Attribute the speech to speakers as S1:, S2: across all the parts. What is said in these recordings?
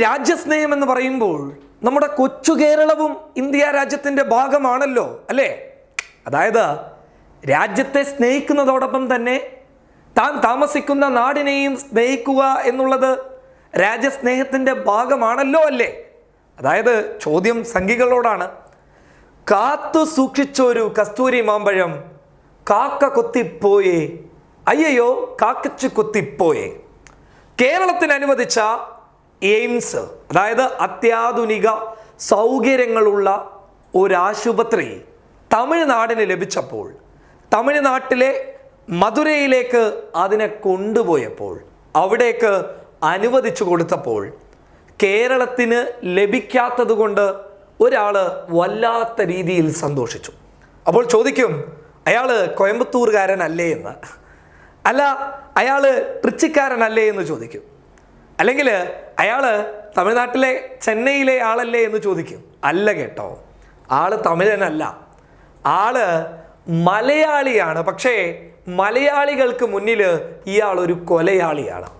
S1: രാജ്യസ്നേഹം എന്ന് പറയുമ്പോൾ നമ്മുടെ കൊച്ചു കേരളവും ഇന്ത്യ രാജ്യത്തിന്റെ ഭാഗമാണല്ലോ അല്ലേ? അതായത് രാജ്യത്തെ സ്നേഹിക്കുന്നതോടൊപ്പം തന്നെ താൻ താമസിക്കുന്ന നാടിനെയും സ്നേഹിക്കുക എന്നുള്ളത് രാജ്യസ്നേഹത്തിന്റെ ഭാഗമാണല്ലോ അല്ലേ? അതായത് ചോദ്യം സംഘികളോടാണ് കാത്തു സൂക്ഷിച്ചൊരു കസ്തൂരി മാമ്പഴം കാക്ക കൊത്തിപ്പോയേ. അയ്യയോ കാക്കച്ചു കൊത്തിപ്പോയേ. കേരളത്തിന് അനുവദിച്ച എയിംസ് അതായത് അത്യാധുനിക സൗകര്യങ്ങളുള്ള ഒരാശുപത്രി തമിഴ്നാടിന് ലഭിച്ചപ്പോൾ തമിഴ്നാട്ടിലെ മധുരയിലേക്ക് അതിനെ കൊണ്ടുപോയപ്പോൾ അവിടേക്ക് അനുവദിച്ചു കൊടുത്തപ്പോൾ കേരളത്തിന് ലഭിക്കാത്തതുകൊണ്ട് ഒരാൾ വല്ലാത്ത രീതിയിൽ സന്തോഷിച്ചു. അപ്പോൾ ചോദിക്കും അയാൾ കോയമ്പത്തൂർകാരനല്ലേ എന്ന്? അല്ല അയാൾ ട്രിച്ചിക്കാരനല്ലേ എന്ന് ചോദിക്കും. അല്ലെങ്കിൽ അയാൾ തമിഴ്നാട്ടിലെ ചെന്നൈയിലെ ആളല്ലേ എന്ന് ചോദിക്കും. അല്ല കേട്ടോ. ആൾ തമിഴനല്ല. ആൾ മലയാളിയാണ്. പക്ഷേ മലയാളികൾക്ക് മുന്നിൽ ഇയാൾ ഒരു കൊലയാളിയാണ്.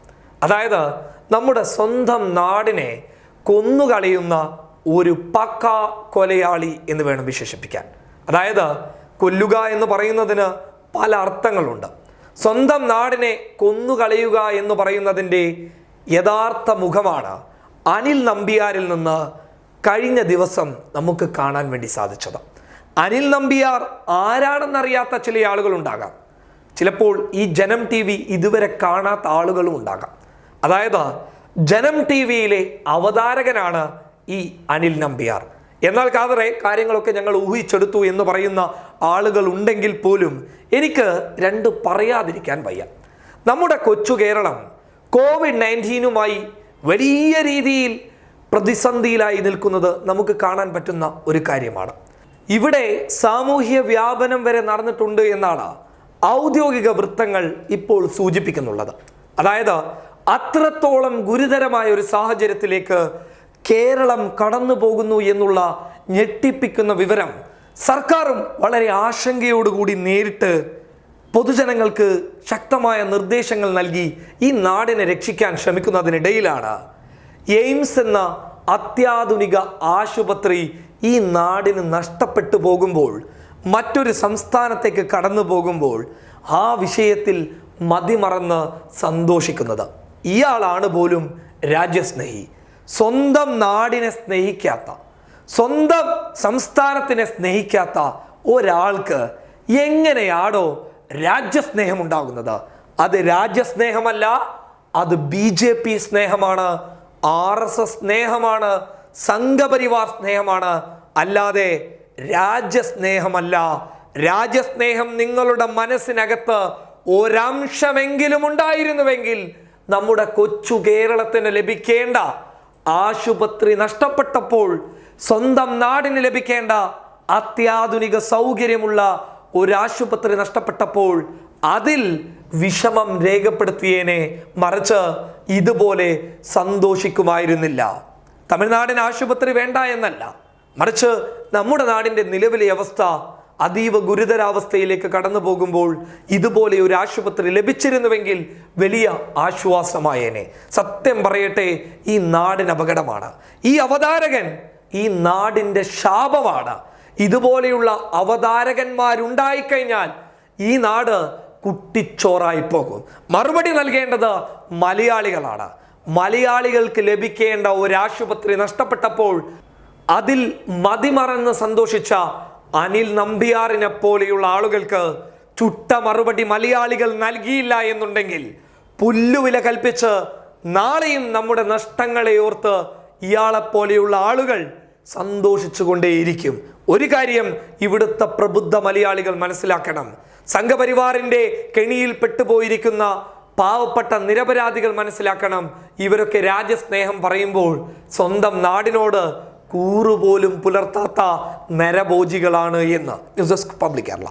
S1: അതായത് നമ്മുടെ സ്വന്തം നാടിനെ കൊന്നുകളയുന്ന ഒരു പക്ക കൊലയാളി എന്ന് വേണം വിശേഷിപ്പിക്കാൻ. അതായത് കൊല്ലുക എന്ന് പറയുന്നതിന് പല അർത്ഥങ്ങളുണ്ട്. സ്വന്തം നാടിനെ കൊന്നുകളയുക എന്ന് പറയുന്നതിന്റെ യഥാർത്ഥ മുഖമാണ് അനിൽ നമ്പിയാരിൽ നിന്ന് കഴിഞ്ഞ ദിവസം നമുക്ക് കാണാൻ വേണ്ടി സാധിച്ചത്. അനിൽ നമ്പിയാർ ആരാണെന്നറിയാത്ത ചില ആളുകളുണ്ടാകാം ചിലപ്പോൾ ഈ ജനം ടി വി ഇതുവരെ കാണാത്ത ആളുകളും ഉണ്ടാകാം. അതായത് ജനം ടി വിയിലെ അവതാരകനാണ് ഈ അനിൽ നമ്പിയാർ. എന്നാൽ കാതറെ കാര്യങ്ങളൊക്കെ ഞങ്ങൾ ഊഹിച്ചെടുത്തു എന്ന് പറയുന്ന ആളുകൾ ഉണ്ടെങ്കിൽ പോലും എനിക്ക് രണ്ട് പറയാതിരിക്കാൻ വയ്യ. നമ്മുടെ കൊച്ചു കേരളം കോവിഡ് നയന്റീനുമായി വലിയ രീതിയിൽ പ്രതിസന്ധിയിലായി നിൽക്കുന്നത് നമുക്ക് കാണാൻ പറ്റുന്ന ഒരു കാര്യമാണ്. ഇവിടെ സാമൂഹ്യ വ്യാപനം വരെ നടന്നിട്ടുണ്ട് എന്നാണ് ഔദ്യോഗിക വൃത്തങ്ങൾ ഇപ്പോൾ സൂചിപ്പിക്കുന്നുള്ളത്. അതായത് അത്രത്തോളം ഗുരുതരമായ ഒരു സാഹചര്യത്തിലേക്ക് കേരളം കടന്നു പോകുന്നു എന്നുള്ള ഞെട്ടിപ്പിക്കുന്ന വിവരം സർക്കാരും വളരെ ആശങ്കയോടുകൂടി നേരിട്ട് പൊതുജനങ്ങൾക്ക് ശക്തമായ നിർദ്ദേശങ്ങൾ നൽകി ഈ നാടിനെ രക്ഷിക്കാൻ ശ്രമിക്കുന്നതിനിടയിലാണ്. എയിംസ് എന്ന അത്യാധുനിക ആശുപത്രി ഈ നാടിന് നഷ്ടപ്പെട്ടു പോകുമ്പോൾ മറ്റൊരു സംസ്ഥാനത്തേക്ക് കടന്നു പോകുമ്പോൾ ആ വിഷയത്തിൽ മതിമറന്ന് സന്തോഷിക്കുന്നത്. ഇയാളാണ് പോലും രാജ്യസ്നേഹി. സ്വന്തം നാടിനെ സ്നേഹിക്കാത്ത സ്വന്തം സംസ്ഥാനത്തിനെ സ്നേഹിക്കാത്ത ഒരാൾക്ക് എങ്ങനെയാണോ രാജ്യസ്നേഹം ഉണ്ടാകുന്നത് അത് രാജ്യസ്നേഹമല്ല അത് ബി ജെ പി സ്നേഹമാണ് ആർ എസ് എസ് സ്നേഹമാണ് സംഘപരിവാർ സ്നേഹമാണ്. അല്ലാതെ രാജ്യസ്നേഹമല്ല. രാജ്യസ്നേഹം നിങ്ങളുടെ മനസ്സിനകത്ത് ഒരംശമെങ്കിലും ഉണ്ടായിരുന്നുവെങ്കിൽ നമ്മുടെ കൊച്ചു കേരളത്തിന് ലഭിക്കേണ്ട ആശുപത്രി നഷ്ടപ്പെട്ടപ്പോൾ സ്വന്തം നാടിന് ലഭിക്കേണ്ട അത്യാധുനിക സൗകര്യമുള്ള ഒരു ആശുപത്രി നഷ്ടപ്പെട്ടപ്പോൾ അതിൽ വിഷമം രേഖപ്പെടുത്തിയേനെ മറിച്ച് ഇതുപോലെ സന്തോഷിക്കുമായിരുന്നില്ല. തമിഴ്നാടിന് ആശുപത്രി വേണ്ട എന്നല്ല. മറിച്ച് നമ്മുടെ നാടിന്റെ നിലവിലെ അവസ്ഥ അതീവ ഗുരുതരാവസ്ഥയിലേക്ക് കടന്നു പോകുമ്പോൾ ഇതുപോലെ ഒരു ആശുപത്രി ലഭിച്ചിരുന്നുവെങ്കിൽ വലിയ ആശ്വാസമായേനെ. സത്യം പറയട്ടെ ഈ നാടിന് അപകടമാണ് ഈ അവതാരകൻ ഈ നാടിന്റെ ശാപമാണ്. ഇതുപോലെയുള്ള അവതാരകന്മാരുണ്ടായിക്കഴിഞ്ഞാൽ ഈ നാട് കുട്ടിച്ചോറായി പോകും. മറുപടി നൽകേണ്ടത് മലയാളികളാണ്. മലയാളികൾക്ക് ലഭിക്കേണ്ട ഒരു ആശുപത്രി നഷ്ടപ്പെട്ടപ്പോൾ അതിൽ മതിമറന്ന് സന്തോഷിച്ച അനിൽ നമ്പിയാറിനെ പോലെയുള്ള ആളുകൾക്ക് ചുട്ട മറുപടി മലയാളികൾ നൽകിയില്ല എന്നുണ്ടെങ്കിൽ പുല്ലുവില കൽപ്പിച്ച് നാളെയും നമ്മുടെ നഷ്ടങ്ങളെ ഓർത്ത് ഇയാളെപ്പോലെയുള്ള ആളുകൾ സന്തോഷിച്ചുകൊണ്ടേയിരിക്കും. ഒരു കാര്യം ഇവിടുത്തെ പ്രബുദ്ധ മലയാളികൾ മനസ്സിലാക്കണം. സംഘപരിവാറിന്റെ കെണിയിൽ പെട്ടുപോയിരിക്കുന്ന പാവപ്പെട്ട നിരപരാധികൾ മനസ്സിലാക്കണം. ഇവരൊക്കെ രാജ്യസ്നേഹം പറയുമ്പോൾ സ്വന്തം നാടിനോട് കൂറുപോലും പുലർത്താത്ത നരഭോജികളാണ് എന്ന്. News desk public Kerala.